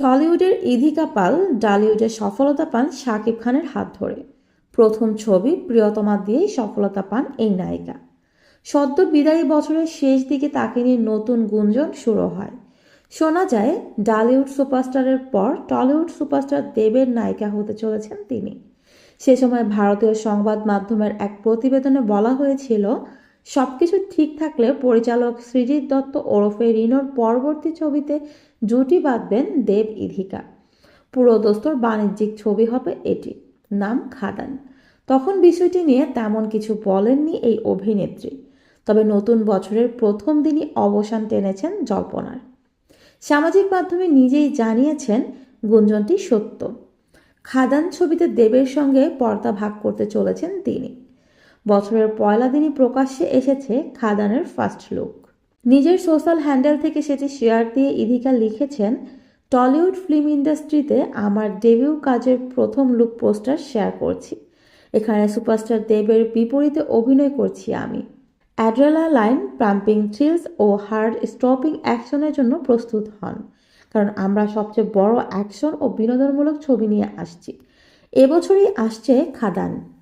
টলিউডের ইধিকা পাল ডালিউডের সফলতা পান শাকিব খানের হাত ধরে। প্রথম ছবি প্রিয়তমা দিয়েই সফলতা পান এই নায়িকা। সদ্য বিদায়ী বছরের শেষ দিকে তাকে নিয়ে নতুন গুঞ্জন শুরু হয়। শোনা যায়, ডালিউড সুপারস্টারের পর টলিউড সুপারস্টার দেবের নায়িকা হতে চলেছেন তিনি। সে সময় ভারতীয় সংবাদ মাধ্যমের এক প্রতিবেদনে বলা হয়েছিল সবকিছু ঠিক থাকলে পরিচালক সৃজিত দত্ত ওরফে রিনোর পরবর্তী ছবিতে জুটি বাঁধবেন দেব ইধিকা। পুরোদস্তর বাণিজ্যিক ছবি হবে এটি। নাম খাদান। তখন বিষয়টি নিয়ে তেমন কিছু বলেননি এই অভিনেত্রী। তবে নতুন বছরের প্রথম দিনই অবসান টেনেছেন জল্পনার। সামাজিক মাধ্যমে নিজেই জানিয়েছেন গুঞ্জনটি সত্য। খাদান ছবিতে দেবের সঙ্গে পর্দা ভাগ করতে চলেছেন তিনি। বছরের পয়লা দিনই প্রকাশ্যে এসেছে খাদানের ফার্স্ট লুক নিজের সোশ্যাল হ্যান্ডেল থেকে সেটি শেয়ার দিয়ে ইধিকা লিখেছেন টলিউড ফিল্ম ইন্ডাস্ট্রিতে আমার ডেবিউ কাজের প্রথম লুক পোস্টার শেয়ার করছি। এখানে সুপারস্টার দেবের বিপরীতে অভিনয় করছি আমি। অ্যাড্রেলা লাইন প্রাম্পিং থ্রিলস ও হার্ড স্টপিং অ্যাকশনের জন্য প্রস্তুত হন। কারণ আমরা সবচেয়ে বড় অ্যাকশন ও বিনোদনমূলক ছবি নিয়ে আসছি। এবছরই আসছে খাদান।